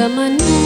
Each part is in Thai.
gamanu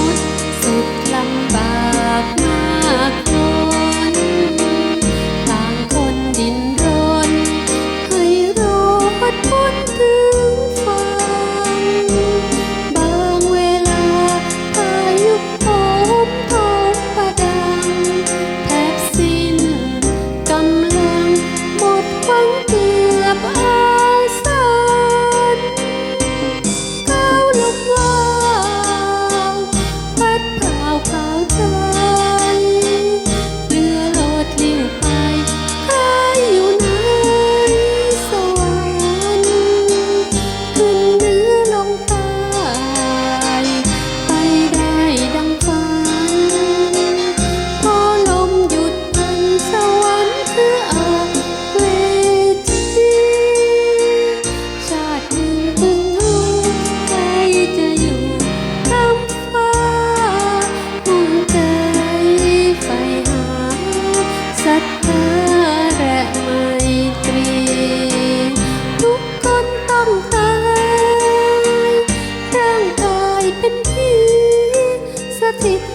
see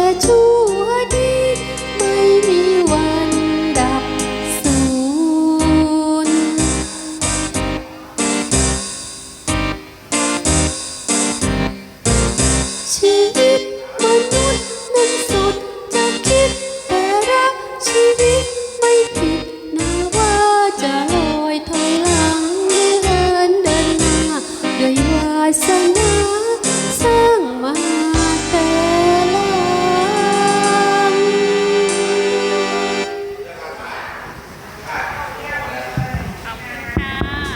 อชั่วดีไม่มีวันดับสูญชีวิตมนุษย์นั้นสุดจะคิดแต่รักชีวิตไม่ผิดนะว่าจะลอยถอยหลังหรืเดินเดินหน้ด้วยวสนาสร้างมา